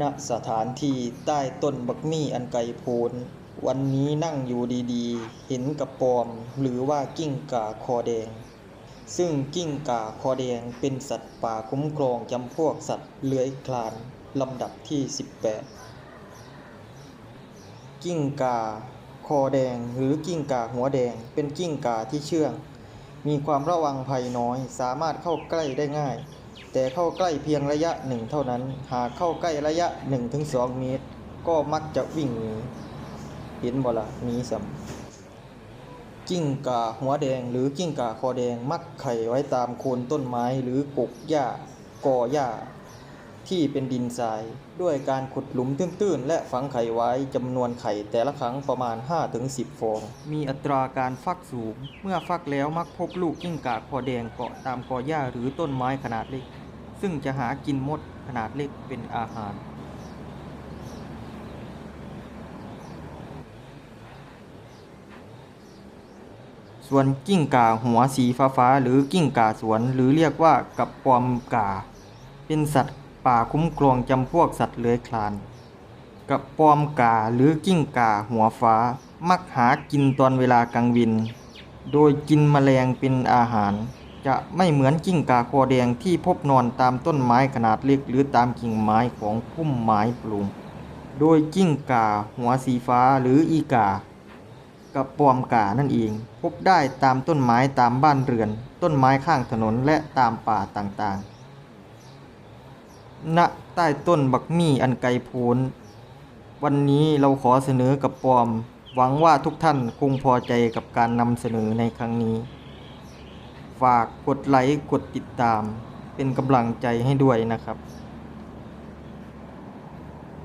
ณสถานที่ใต้ต้นบักมี่อันไกลโพ้น วันนี้นั่งอยู่ดีๆ เห็นกระปอม หรือว่ากิ้งก่าคอแดง ซึ่งกิ้งก่าคอแดงเป็นสัตว์ป่าคุ้มครองจำพวกสัตว์เลื้อยคลานลำดับที่ 18 กิ้งก่าคอแดงหรือกิ้งก่าหัวแดง เป็นกิ้งก่าที่เชื่อง มีความระวังภัยน้อย สามารถเข้าใกล้ได้ง่าย แต่เข้าใกล้เพียงระยะหนึ่งเท่านั้น หากเข้าใกล้ระยะ 1-2 เมตร ก็มักจะวิ่งหนีเห็นบ่ละหนีสำกิ้งก่าหัวแดงหรือกิ้งก่าคอแดงมักไข่ไว้ตามโคนต้นไม้หรือกกหญ้ากอหญ้า ที่เป็นดินทราย ด้วยการขุดหลุมตื้นๆ และฝังไข่ไว้จำนวนไข่แต่ละครั้งประมาณ 5-10 ฟอง มีอัตราการฟักสูง เมื่อฟักแล้วมักพบลูกกิ้งก่าคอแดงเกาะตามกอหญ้าหรือต้นไม้ขนาดเล็ก ซึ่งจะหากินมดขนาดเล็กเป็นอาหาร ส่วนกิ้งก่าหัวสีฟ้าๆหรือกิ้งก่าสวน หรือเรียกว่ากับปอมก่า เป็นสัตว์ป่าคุ้มครองจำพวกสัตว์เลื้อยคลาน กับปอมก่าหรือกิ้งก่าหัวฟ้า มักหากินตอนเวลากลางวิน โดยกินแมลงเป็นอาหาร จะไม่เหมือนกิ้งก่าคอแดงที่พบนอนตามต้นไม้ขนาดเล็กหรือตามกิ่งไม้ของพุ่มไม้ปลูกโดยกิ้งก่าหัวสีฟ้าหรืออีกา กับปอมก่านั่นเอง พบได้ตามต้นไม้ตามบ้านเรือน ต้นไม้ข้างถนนและตามป่าต่างๆ ณ ใต้ต้นบักมี่อันไกลโพ้น วันนี้เราขอเสนอกับปอม หวังว่าทุกท่านคงพอใจกับการนำเสนอในครั้งนี้ ฝากกดไลค์กดติดตาม เป็นกำลังใจให้ด้วยนะครับ